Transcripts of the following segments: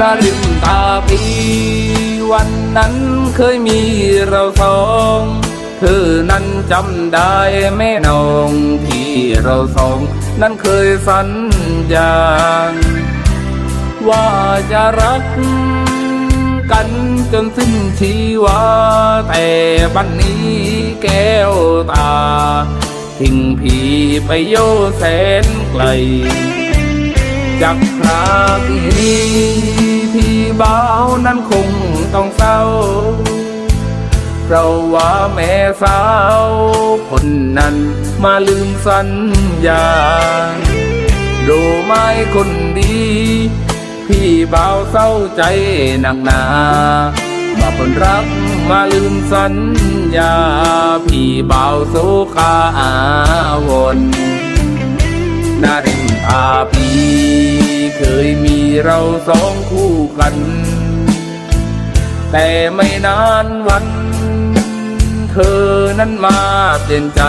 นาริมตาพีวันนั้นเคยมีเราสองเธอนั้นจำได้แม่นองที่เราสอง นั้นเคยสัญญาว่าจะรักกันจนสิ้นชีวา แต่บันนี้แก้วตา ทิ้งพี่ไปโยแสนไกล จากคราที่นี้พี่ บ่าวนั้นคงต้องเศร้า เพราะว่าแม่สาวคนนั้นมาลืมสัญญาดูไม้คนดี พี่บ่าวเศร้าใจหนักหนามาคนรักมาลืมสัญญา พี่บ่าวโซคาอาวรนาริมพาพี เคยมีเราสองคู่กัน แต่ไม่นานวัน เธอนั้นมาเปลี่ยนใจ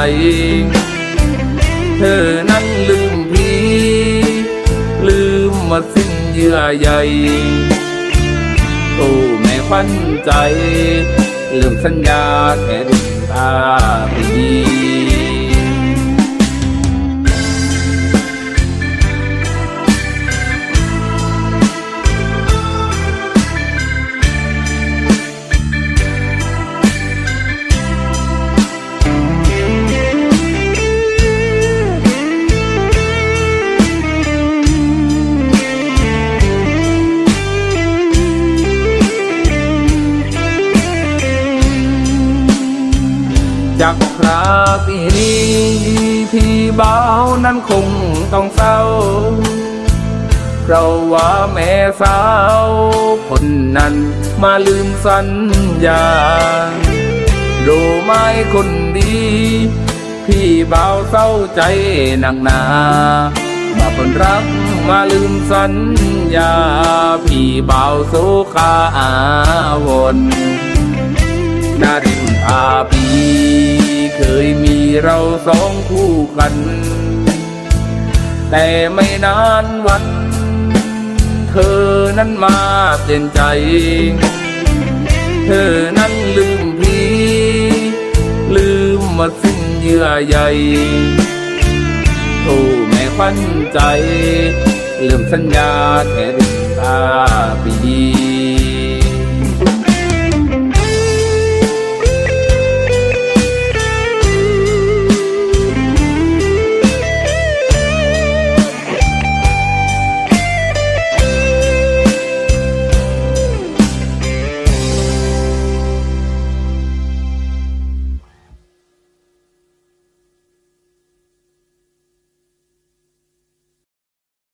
เธอนั้นลืมพี่ ลืมมาสิ้นเยื่อใยโอ้แม่ควันใจ ลืมสัญญาแค่ดินตาพี จากคราปีนี้พี่บ่านั้นคงต้องเศร้า เพราะว่าแม่สาวคนนั้นมาลืมสัญญารู้ไหมคนดี พี่บ่าวเศร้าใจหนักหนามาคนรักมาลืมสัญญา พี่บ่าวโซคาอาวรนาริมพาพี เคยมีเราสองคู่กัน แต่ไม่นานวัน เธอนั้นมาเปลี่ยนใจ เธอนั้นลืมพี่ ลืมมาสิ้นเยื่อใยโทแม่ควันใจ ลืมสัญญาแค่ดินตา